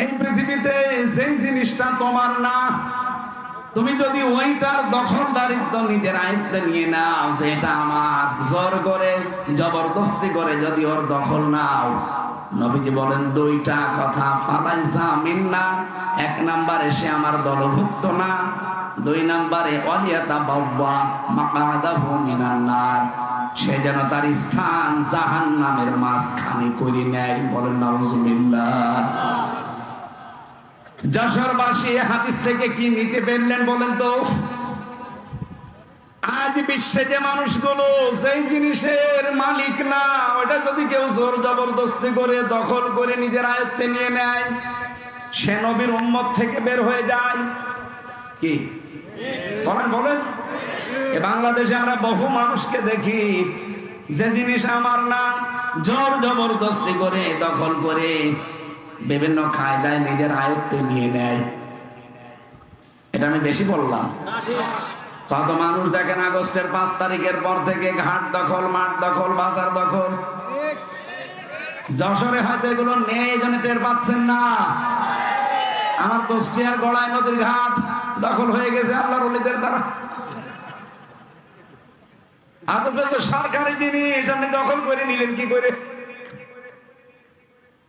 এই পৃথিবীতে সেই জিনিসটা তোমার না। তুমি যদি ওইটার দখলদারিত্ব নিজের আয়ত্তে নিয়ে নাও, যে এটা আমার। জোর করে, জবরদস্তি করে যদি ওর দখল নাও। নবীজি বলেন, দুইটা কথা ফালাইসা মিন্না এক নাম্বারে সে আমার দলভুক্ত না। দুই নাম্বারে অলিয়াতা বাব্বা মাকাদাহু মিনান নার। সে যেন তার স্থান জাহান নামের মাঝখানে করে নেয়। বলেন, নাউজুবিল্লাহ। যশোরবাসী হাদিস থেকে আজ বিশ্বে যে মানুষগুলো সেই জিনিসের জবরদস্তি করে, দখল করে নিজের আয়ত্তে নিয়ে নেয়, সে নবীর উম্মত থেকে বের হয়ে যায়। কি? বলেন বলেন। বাংলাদেশে আমরা বহু মানুষকে দেখি, যে জিনিস আমার না, জোর জবরদস্তি করে, দখল করে বিভিন্ন কায়দায় নিজের আয়ত্তে নিয়ে নেয়। এটা আমি বেশি বললাম। কত মানুষ দেখেন আগস্টের পাঁচ তারিখের পর থেকে ঘাট দখল, মাঠ দখল, বাজার দখল। যশোরে হয়তো এগুলো নেই জন্য টের পাচ্ছেন না। আমার কুষ্টিয়ার গড়াই নদীর ঘাট দখল হয়ে গেছে আল্লাহর অলিদের দ্বারা। অথচ সরকারি জিনিস, আপনি দখল করে নিলেন কি করে?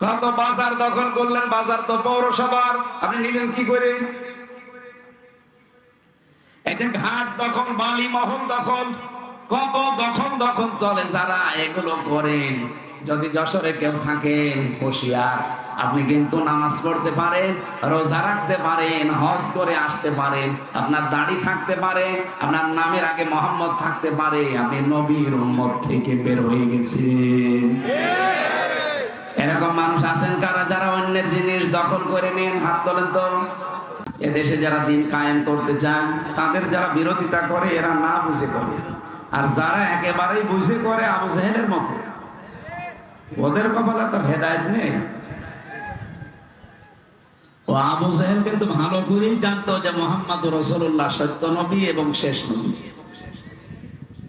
কত বাজার দখল করলেন বাজার তো পৌরসভার। আপনি নিলেন কি করে? যে ঘাট দখল বালি মহল দখল কত দখল দখল চলে যারা, এগুলো করেন। যদি যশোরে কেউ থাকেন, হুঁশিয়ার। আপনি কিন্তু নামাজ পড়তে পারেন, রোজা রাখতে পারেন, হজ করে আসতে পারেন, আপনার দাড়ি থাকতে পারে, আপনার নামের আগে মোহাম্মদ থাকতে পারে, আপনি নবীর থেকে বের হয়ে গেছেন। এরকম মানুষ আছেন কারা? যারা অন্যের জিনিস দখল করে নেন হাত তোলেন তো। এদেশে যারা দিন কায়েম করতে চান, তাদের যারা বিরোধিতা করে, এরা না বুঝে করে। আর যারা একেবারেই বুঝে করে আবু জাহেলের মতো, ওদের কপালে তো হেদায়ত নেই। ও আবু জাহেল কিন্তু ভালো করেই জানতো যে মোহাম্মদ রসুল্লাহ সত্য নবী এবং শেষ নবী।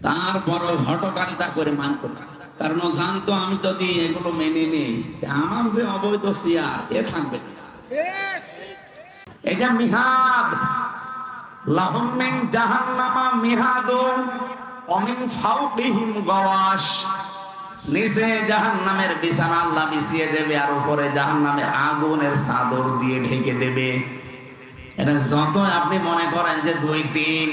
তারপর হটকারিতা করে মানত না। কারণ ও জানতো আমি যদি এগুলো মেনে নেই, আমার যে অবৈধ সিয়ার, এ থাকবে এটা মিহাদ। নিচে জাহান্নামের বিছানা দেবে আর উপরে জাহান্নামের আগুনের চাদর দিয়ে ঢেকে দেবে। যত আপনি মনে করেন যে দুই, তিন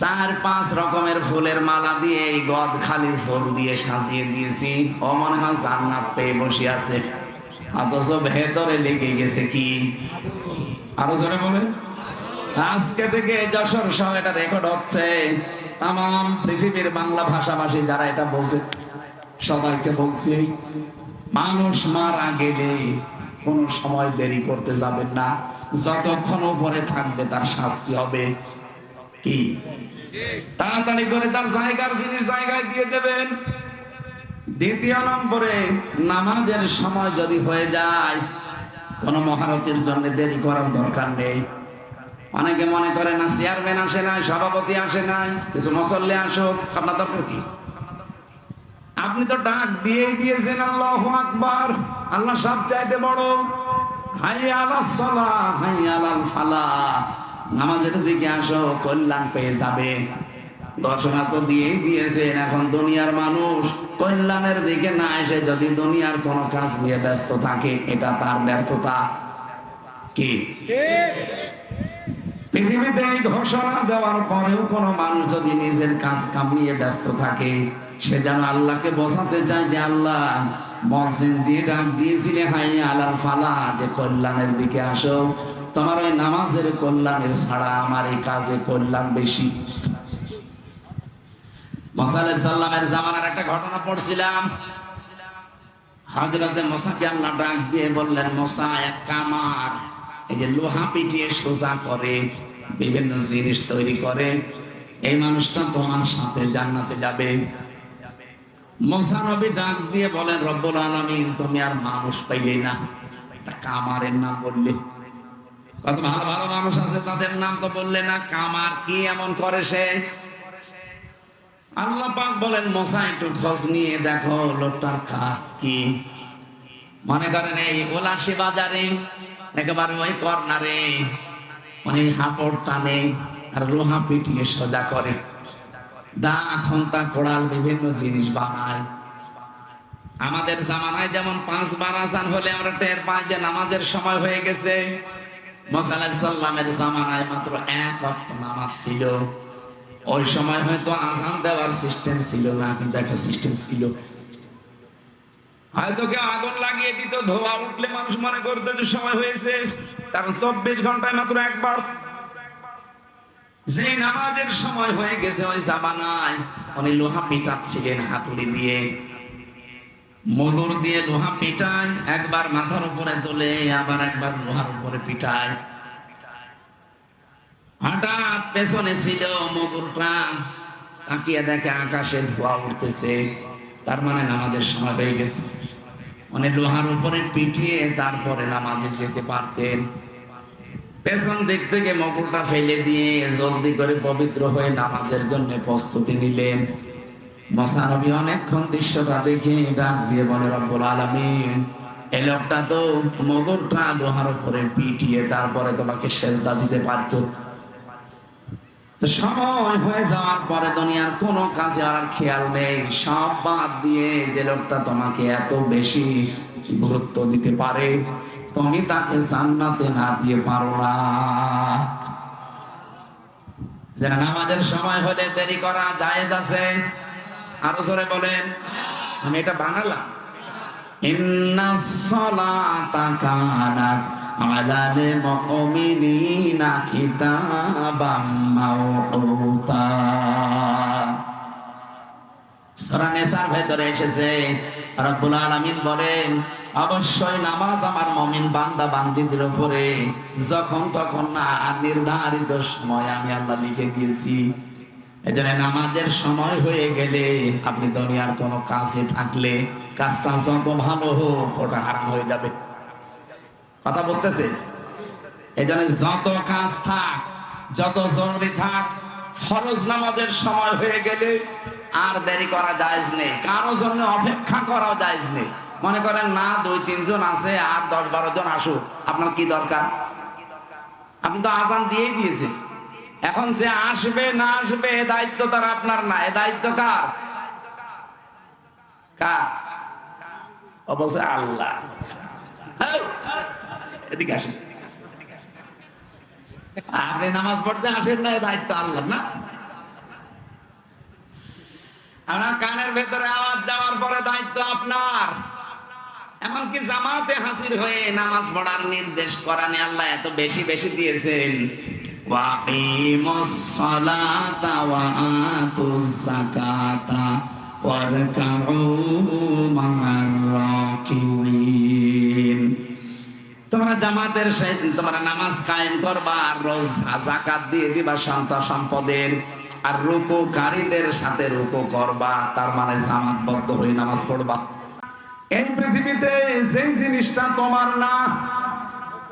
চার পাঁচ রকমের ফুলের মালা দিয়ে এই গদ খালির ফুল দিয়ে সাজিয়ে দিয়েছি। ও মনে হয় জান্নাত পেয়ে বসে আছে। অথচ ভেতরে লেগে গেছে কি? আরও জোরে বলেন। আজকে থেকে যশোর সহ এটা রেকর্ড হচ্ছে। তাম পৃথিবীর বাংলা ভাষাভাষী যারা এটা বোঝে সবাইকে বলছি, মানুষ মারা গেলে কোনো সময় দেরি করতে যাবেন না। যতক্ষণ উপরে থাকবে তার শাস্তি হবে। কি? তাড়াতাড়ি করে তার জায়গার জিনিস জায়গায় দিয়ে দেবেন। দ্বিতীয় নম্বরে, নামাজের সময় যদি হয়ে যায়, কোন মহারতির জন্য দেরি করার দরকার নেই। অনেকে মনে করে না, চেয়ারম্যান আসে নাই, সভাপতি আসে নাই, কিছু মসল্লে আসুক, আপনার দরকার কি? আপনি তো ডাক দিয়েই দিয়েছেন, আল্লাহ আকবার, আল্লাহ সব চাইতে বড়। হাই আলাস সালাহ হাই আলাল ফালা নামাজের দিকে আসো, কল্যাণ পেয়ে যাবে। ঘোষণা তো দিয়েই দিয়েছেন এখন দুনিয়ার মানুষ। কল্যাণের দিকে না এসে যদি দুনিয়ার কোনো কাজ নিয়ে ব্যস্ত থাকে, এটা তার ব্যর্থতা। কি? পৃথিবীতে এই ঘোষণা দেওয়ার পরেও কোনো মানুষ যদি নিজের কাজ কাম নিয়ে ব্যস্ত থাকে, সে যেন আল্লাহকে বসাতে চায় যে আল্লাহ মসজিদ যে ডাক দিয়েছিলে হাই আলাল ফালা যে কল্যাণের দিকে আসো। তোমার ওই নামাজের কল্যাণের ছাড়া আমার এই কাজে কল্যাণ বেশি। জামানার একটা ঘটনা পড়ছিলাম। হাজরাতে আল্লাহ ডাক দিয়ে বললেন এক কামার এই যে লোহা পিটিয়ে সোজা করে বিভিন্ন জিনিস তৈরি করে। এই মানুষটা তোমার সাথে জান্নাতে যাবে। নবী ডাক দিয়ে বলেন, রব্বুল আলামিন, তুমি আর মানুষ পাইলে না। একটা কামারের নাম বললে। কত ভালো ভালো মানুষ আছে, তাদের নাম তো বললে না, কামার কি এমন করে সে? আল্লাহ পাক বলেন, মশা একটু খোঁজ নিয়ে দেখো, লোকটার কাজ কি? মনে করেন এই ওলাসি বাজারে, একেবারে ওই কর্নারে মানে হাঁপড় টানে আর লোহা পিটিয়ে সোজা করে। দা, খন্তা, কোড়াল, বিভিন্ন জিনিস বানায়। আমাদের জামানায় যেমন পাঁচবার আজান হলে আমরা টের পাই যে নামাজের সময় হয়ে গেছে। মাত্র এক নামাজ ছিল। ওই সময় হয়তো দেওয়ার সিস্টেম ছিল না, কিন্তু একটা সিস্টেম ছিল। হয়তো কেউ আগুন লাগিয়ে দিত, ধোয়া উঠলে মানুষ মনে করতো যে সময় হয়েছে। কারণ চব্বিশ ঘন্টায় মাত্র একবার। যে নামাজের সময় হয়ে গেছে ওই জামানায়, উনি লোহা পিটাচ্ছিলেন হাতুড়ি দিয়ে। মগর দিয়ে লোহা পিটায়, একবার মাথার উপরে তোলে, আবার একবার লোহার উপরে পিটায়। হঠাৎ পেছনে ছিল মগরটা, তাকিয়ে দেখে আকাশে ধোয়া উঠতেছে। তার মানে নামাজের সময় হয়ে গেছে। মানে লোহার উপরে পিটিয়ে তারপরে নামাজে যেতে পারতেন। পেছন দিক থেকে মকুরটা ফেলে দিয়ে জলদি করে পবিত্র হয়ে নামাজের জন্য প্রস্তুতি নিলেন। অনেকক্ষণ দৃশ্যটা দেখে ডাক দিয়ে বলে, রব্বুল এই লোকটা তো মগরটা লোহার উপরে পিটিয়ে তারপরে তোমাকে সেজদা দিতে পারতো। সময় হয়ে যাওয়ার পরে দুনিয়ার কোনো কাজে আর খেয়াল নেই। সব বাদ দিয়ে যে লোকটা তোমাকে এত বেশি গুরুত্ব দিতে পারে, তুমি তাকে জান্নাতে না দিয়ে পারো না। যেন আমাদের সময় হলে দেরি করা জায়েজ আছে। আরও জোরে বলেন। আমি এটা বানালাম। বলেন, অবশ্যই নামাজ আমার মমিন বান্দা বান্দিদের উপরে যখন তখন না নির্ধারিত সময় আমি আল্লাহ লিখে দিয়েছি। এজন্য নামাজের সময় হয়ে গেলে আপনি দুনিয়ার কোনো কাজে থাকলে কাজটা যত ভালো হোক, ওটা হারাম হয়ে যাবে। কথা বুঝতেছে? এই জন্য যত কাজ থাক, যত জরুরি থাক, ফরজ নামাজের সময় হয়ে গেলে আর দেরি করা যায়জ নেই, কারও জন্য অপেক্ষা করাও যায়জ নেই। মনে করেন, না, দুই, তিনজন আছে, আর দশ, বারো জন আসুক, আপনার কি দরকার? আপনি তো আজান দিয়েই দিয়েছেন। এখন যে আসবে, না আসবে, এ দায়িত্ব তার আপনার না। এ দায়িত্ব কার? অবশ্যই আল্লাহ। এদিকে আসেন। আপনি নামাজ পড়তে আসেন না, এ দায়িত্ব আল্লাহ না? আপনার কানের ভেতরে আওয়াজ যাওয়ার পরে দায়িত্ব আপনার। এমনকি জামাতে হাজির হয়ে নামাজ পড়ার নির্দেশ করানি আল্লাহ এত বেশি বেশি দিয়েছেন। তোমরা জামাতের তোমরা নামাজ কায়েম করবা আর রোজ জাকাত দিয়ে দিবা সন্তান সম্পদের আর রুকুকারীদের সাথে রুকু করবা, তার মানে জামাতবদ্ধ হয়ে নামাজ পড়বা। এই পৃথিবীতে সেই জিনিসটা তোমার না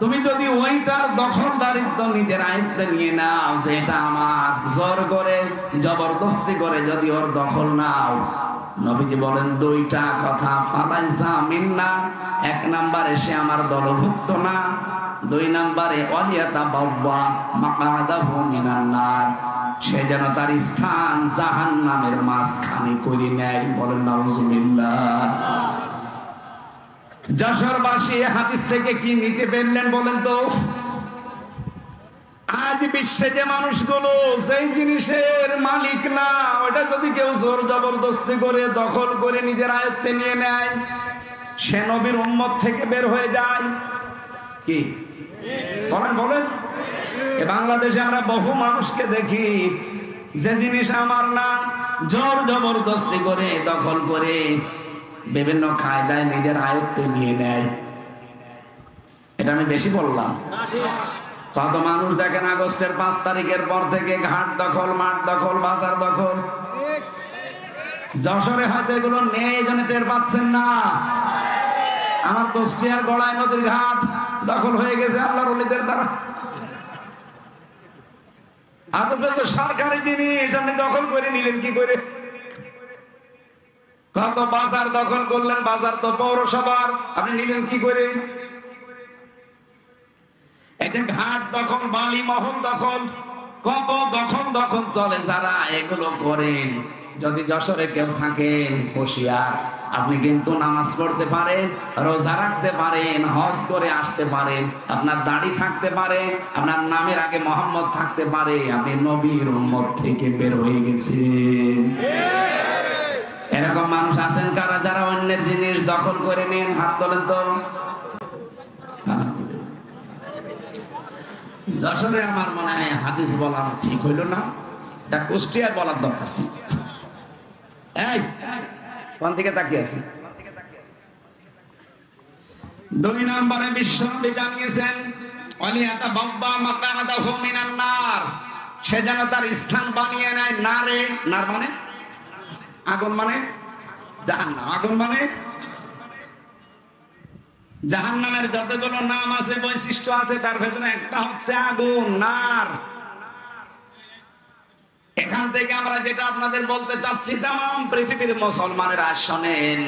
তুমি যদি ওইটার দখলদারিত্ব নিজের আয়ত্তে নিয়ে নাও যে এটা আমার জোর করে, জবরদস্তি করে যদি ওর দখল নাও। নবীজি বলেন, দুইটা কথা, ফালাইসা মিন্না, এক নাম্বারে সে আমার দলভুক্ত না, দুই নাম্বারে অলিয়াতা বাব্বা মাকাদাহু মিনান নার। সে যেন তার স্থান জাহান নামের মাঝখানে করে নেয়, বলেন, নাউজুবিল্লাহ। যশোরবাসী হাদিস থেকে কি নিতে পারলেন বলেন তো? আজ বিশ্বে যে মানুষগুলো সেই জিনিসের মালিক না, ওটা যদি কেউ জোর জবরদস্তি করে, দখল করে নিজের আয়ত্তে নিয়ে নেয়, সে নবীর উম্মত থেকে বের হয়ে যায়। কি? বলেন বলেন। বাংলাদেশে আমরা বহু মানুষকে দেখি, যে জিনিস আমার না, জোর জবরদস্তি করে, দখল করে বিভিন্ন কায়দায় নিজের আয়ত্তে নিয়ে নেয়। এটা আমি বেশি বললাম। কত মানুষ দেখেন আগস্টের পাঁচ তারিখের পর থেকে ঘাট দখল, মাঠ দখল, বাজার দখল। যশোরে হয়তো এগুলো নেই জন্য টের পাচ্ছেন না। আমার কুষ্টিয়ার গড়াই নদীর ঘাট দখল হয়ে গেছে আল্লাহ রলিদের দ্বারা। তো সরকারি জিনিস, আপনি দখল করে নিলেন কি করে? কত বাজার দখল করলেন, বাজার তো পৌরসভার। আপনি নিলেন কি করে? যে ঘাট দখল, বালি মহল দখল, কত দখল দখল চলে যারা, এগুলো করেন। যদি যশোরে কেউ থাকেন, হুঁশিয়ার। আপনি কিন্তু নামাজ পড়তে পারেন, রোজা রাখতে পারেন, হজ করে আসতে পারেন, আপনার দাড়ি থাকতে পারে, আপনার নামের আগে মোহাম্মদ থাকতে পারে, আপনি নবীর উম্মত থেকে বের হয়ে গেছেন। এরকম মানুষ আছেন কারা? যারা অন্যের জিনিস দখল করে নিন, হাত তোলেন তো। যশোরে আমার মনে হয় হাদিস বলা ঠিক হইল না। এটা কুষ্টিয়ায় বলার দরকার ছিল। এই, কোন দিকে তাকিয়ে আছি দুই নম্বরে বিশ্বনবী জানিয়েছেন অলিয়াতা বাব্বা হুমিনান নার সে যেন তার স্থান বানিয়ে নেয়। নারে, নার মানে? আগুন মানে? জাহান্নাম। আগুন মানে? জাহান্নামের যতগুলো নাম আছে, বৈশিষ্ট্য আছে, তার ভেতরে একটা হচ্ছে আগুন, নার। এখান থেকে আমরা যেটা আপনাদের বলতে চাচ্ছি তাম পৃথিবীর মুসলমানেরা শোনেন,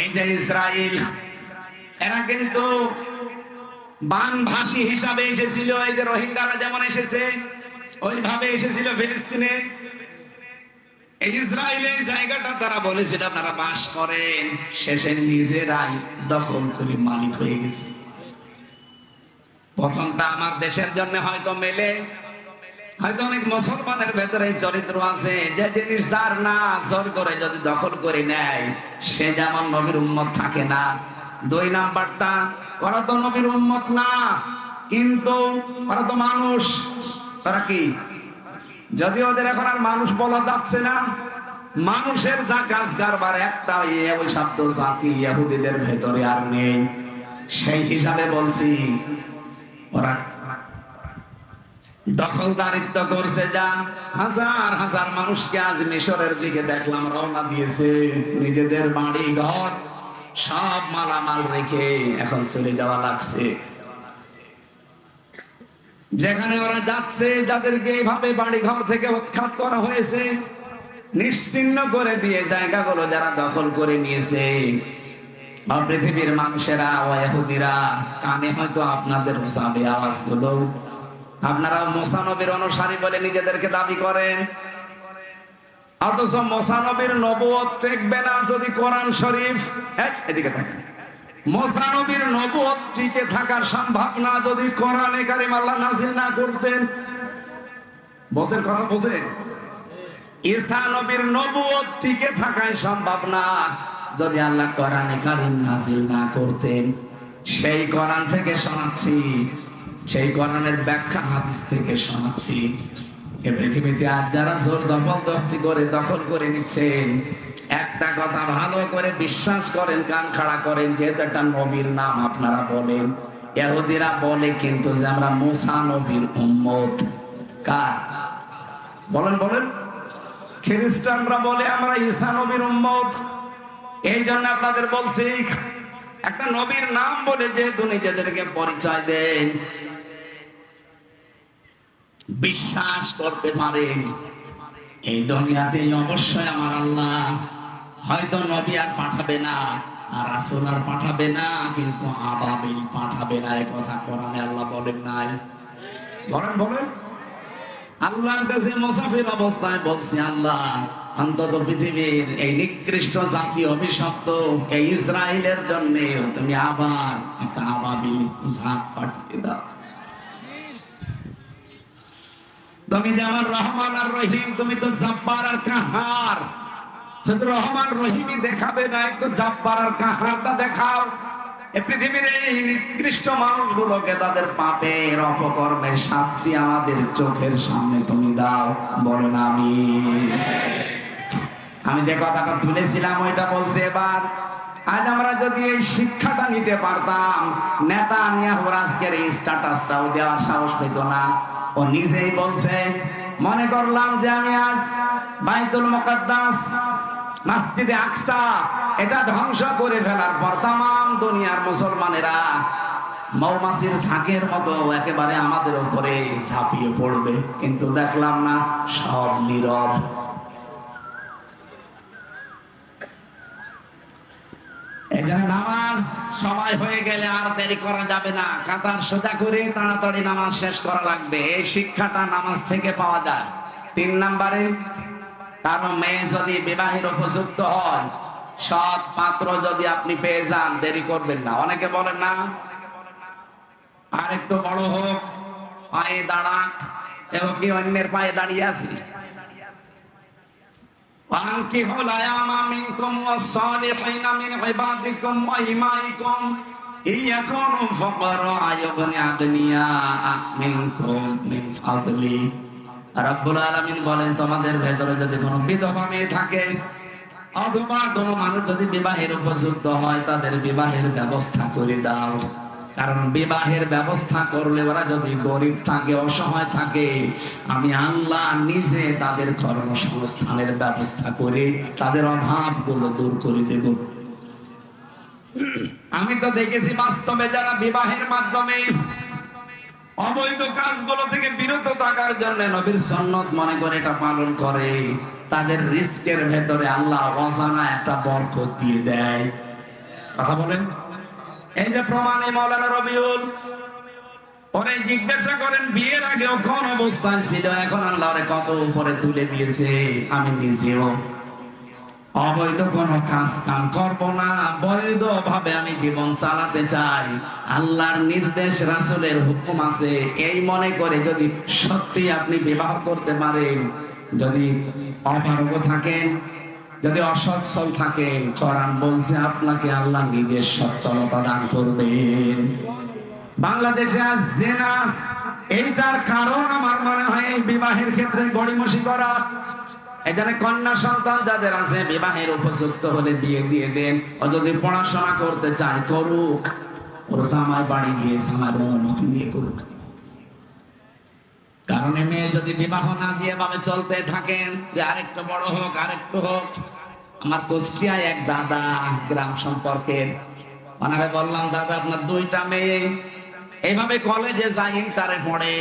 এই যে ইসরায়েল এরা কিন্তু বানভাসী হিসাবে এসেছিল, এই যে রোহিঙ্গারা যেমন এসেছে, ওইভাবে এসেছিল ফিলিস্তিনে। জায়গাটা তারা বলেছিল আপনারা বাস করেন, শেষে নিজেরাই দখল করে মালিক হয়ে গেছে। প্রথমটা আমার দেশের জন্য হয়তো মেলে, হয়তো অনেক মুসলমানের ভেতরে চরিত্র আছে, যে জিনিস যার না, জোর করে যদি দখল করে নেয়, সে যেমন নবীর উম্মত থাকে না। দুই নাম্বারটা, ওরা তো নবীর উম্মত না, কিন্তু ওরা তো মানুষ। তারা কি? যদি ওদের এখন আর মানুষ বলা যাচ্ছে না, মানুষের যা কাজ কারবার একটা ওই শব্দ জাতি ইহুদিদের ভেতরে আর নেই। সেই হিসাবে বলছি, ওরা দখলদারিত্ব করছে যা হাজার হাজার মানুষকে আজ মিশরের দিকে দেখলাম, রওনা দিয়েছে। নিজেদের বাড়ি ঘর সব মালামাল রেখে এখন চলে যাওয়া লাগছে। যেখানে ওরা যাচ্ছে যাদেরকে এইভাবে বাড়ি ঘর থেকে উৎখাত করা হয়েছে নিশ্চিন্ন করে দিয়ে জায়গাগুলো যারা দখল করে নিয়েছে। পৃথিবীর মানুষেরা ও এহুদিরা কানে হয়তো আপনাদের আপনারা মোসানবীর অনুসারী বলে নিজেদেরকে দাবি করেন। অথচ মোসানবীর নবুয়ত টেকবে না যদি কোরআন শরীফ। এই, এদিকে থাকেন মোসানবীর নবুয়ত টিকে থাকার সম্ভাবনা যদি কোরআনে কারিম আল্লাহ নাজিল না করতেন। বসের কথা বোঝেন ঈসা নবীর নবুয়ত টিকে থাকায় সম্ভব না যদি আল্লাহ কোরআনে কারিম নাজিল না করতেন। সেই কোরআন থেকে শোনাচ্ছি। সেই কোরআনের ব্যাখ্যা হাদিস থেকে শোনাচ্ছি। এ পৃথিবীতে আজ যারা জোর দখল দস্তি করে দখল করে নিচ্ছেন, একটা কথা ভালো করে বিশ্বাস করেন, কান খাড়া করেন, যেহেতু একটা নবীর নাম আপনারা বলেন এহুদিরা বলে কিন্তু যে আমরা মুসা নবীর উম্মত। কার? বলেন বলেন। খ্রিস্টানরা বলে আমরা ঈসা নবীর উম্মত। এই জন্য আপনাদের বলছি, একটা নবীর নাম বলে যেহেতু নিজেদেরকে পরিচয় দেন বিশ্বাস করতে পারেন এই দুনিয়াতে অবশ্যই আমার আল্লাহ হয়তো নবী আর পাঠাবে না, আর রাসূল আর পাঠাবে না, কিন্তু আবাবিল পাঠাবে না। এই কথা কোরআনে আল্লাহ বলেন নাই। বলেন বলেন। আল্লাহর কাছে মুসাফির অবস্থায় বলছি, আল্লাহ, অন্তত পৃথিবীর এই নিকৃষ্ট জাতি অভিশপ্ত, এই ইসরায়েলের জন্য তুমি আবার একটা আবাবিল ঝাঁক পাঠিয়ে দাও। তুমি যে আমার রহমান আর রহিম, তুমি তো জব্বার আর কাহার। শুধু রহমান, রহিমই দেখাবে না, একটু জব্বার আর কাহারটা দেখাও। পৃথিবীর এই নিকৃষ্ট তাদের পাপের, অপকর্মের শাস্তি আমাদের চোখের সামনে তুমি দাও, বলেন আমি আমি যে কথাটা তুলেছিলাম, ওইটা বলছে এবার। আজ আমরা যদি এই শিক্ষাটা নিতে পারতাম নেতা নিয়ে আজকের এই স্ট্যাটাসটাও দেওয়ার সাহস পেত না। ও নিজেই বলছে, মনে করলাম যে আমি আজ বাইতুল মুকাদ্দাস, মসজিদে আকসা, এটা ধ্বংস করে ফেলার পর তাম দুনিয়ার মুসলমানেরা মৌমাছির ঝাঁকের মতো একেবারে আমাদের উপরে ঝাঁপিয়ে পড়বে। কিন্তু দেখলাম না, সব নীরব। মেয়ে যদি বিবাহের উপযুক্ত হয়, সৎ পাত্র যদি আপনি পেয়ে যান, দেরি করবেন না। অনেকে বলেন না আর একটু বড় হোক, পায়ে দাঁড়াক এবং কি অন্যের পায়ে দাঁড়িয়ে আছি? وأنكحوا الأيام منكم والصالحين من عبادكم وإمائكم إن يكونوا فقراء يغن أغنياء منكم من فضله রব্বুল আলামিন বলেন তোমাদের ভেতরে যদি কোনো বিধবা মেয়ে থাকে অথবা কোনো মানুষ যদি বিবাহের উপযুক্ত হয় তাদের বিবাহের ব্যবস্থা করে দাও কারণ বিবাহের ব্যবস্থা করলে ওরা যদি গরিব থাকে, অসহায় থাকে, আমি আল্লাহ নিজে তাদের কর্মসংস্থানের ব্যবস্থা করে তাদের অভাবগুলো দূর করে দেব। আমি তো দেখেছি বাস্তবে যারা বিবাহের মাধ্যমে অবৈধ কাজগুলো থেকে বিরত থাকার জন্য নবীর সন্ন্যত মনে করে এটা পালন করে, তাদের রিস্কের ভেতরে আল্লাহ অজানা একটা বরকত দিয়ে দেয়। কথা বলেন? এই যে প্রমাণে মৌলানা রবিউল, ওরে জিজ্ঞাসা করেন, বিয়ের আগেও কোন অবস্থায় ছিল? এখন আল্লাহ ওরে কত উপরে তুলে দিয়েছে? আমি নিজেও। অবৈধ কোন কাজ কাম করব না। বৈধ ভাবে আমি জীবন চালাতে চাই। আল্লাহর নির্দেশ, রাসুলের হুকুম আছে। এই মনে করে যদি সত্যি আপনি বিবাহ করতে পারেন, যদি অপারগ থাকেন যদি অসচ্ছল থাকেন, কোরআন বলছে আপনাকে আল্লাহ নিজের সচ্ছলতা দান করবেন। বাংলাদেশে আজ জেনা, এইটার কারণ আমার মনে হয় বিবাহের ক্ষেত্রে গড়িমসি করা। এখানে কন্যা সন্তান যাদের আছে, বিবাহের উপযুক্ত হলে বিয়ে দিয়ে দেন। ও যদি পড়াশোনা করতে চায়, করুক। ওর জামাই বাড়ি গিয়ে জামাই অনুমতি নিয়ে করুক। কারণে মেয়ে যদি বিবাহ না দিয়ে ভাবে চলতে থাকেন, যে আরেকটু বড় হোক, আরেকটু হোক। আমার কুষ্টিয়ায় এক দাদা গ্রাম সম্পর্কের। ওনারে বললাম, দাদা, আপনার দুইটা মেয়ে এইভাবে কলেজে যাই ইন্টারে পড়ে।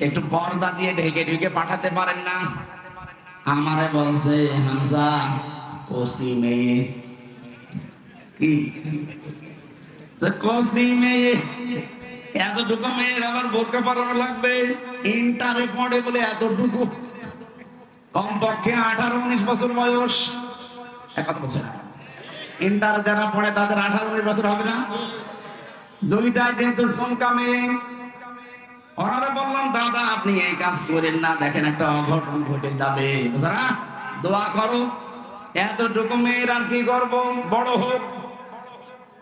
একটু পর্দা দিয়ে ঢেকে ঢেকে পাঠাতে পারেন না? আমারে বলছে, হামজা, কসি মেয়ে। কি? কসি মেয়ে? এতটুকু মেয়ের আবার বোরকা পরানো লাগবে? ইন্টারে পড়ে বলে এতটুকু? কমপক্ষে আঠারো উনিশ বছর বয়স। এক কথা বলছে ইন্টার যারা পড়ে তাদের আঠারো উনিশ বছর হবে না। দুইটাই যেহেতু সংকা মেয়ে, ওনারা বললাম, দাদা, আপনি এই কাজ করেন না। দেখেন একটা অঘটন ঘটে যাবে। দোয়া করো। এতটুকু মেয়ের আর কি করব? বড় হোক।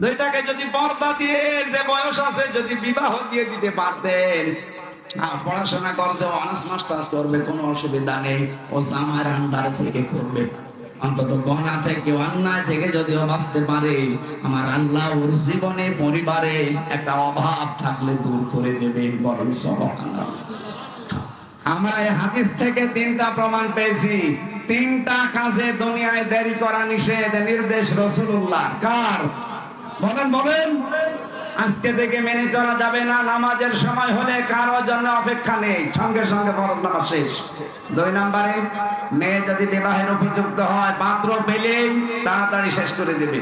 দুইটাকে যদি পর্দা দিয়ে যে বয়স আছে, যদি বিবাহ দিয়ে দিতে পারতেন। পড়াশোনা করছে অনার্স মাস্টার্স করবে, কোনো অসুবিধা নেই। ও জামার আন্ডার থেকে করবে। অন্তত গনা থেকে, অন্যায় থেকে যদিও বাঁচতে পারে, আমার আল্লাহ ওর জীবনে, পরিবারে একটা অভাব থাকলে দূর করে দেবে। আমরা এই হাদিস থেকে তিনটা প্রমাণ পেয়েছি। তিনটা কাজে দুনিয়ায় দেরি করা নিষেধ, নির্দেশ রসুল্লাহ কার? বলেন বলেন। আজকে থেকে মেনে চলা যাবে না, নামাজের সময় হলে কারোর জন্য অপেক্ষা নেই। সঙ্গে সঙ্গে ফরজ নামাজ শেষ। দুই নম্বরে, মেয়ে যদি বিবাহের অভিযুক্ত হয় পাত্র পেলেই তাড়াতাড়ি শেষ করে দেবে।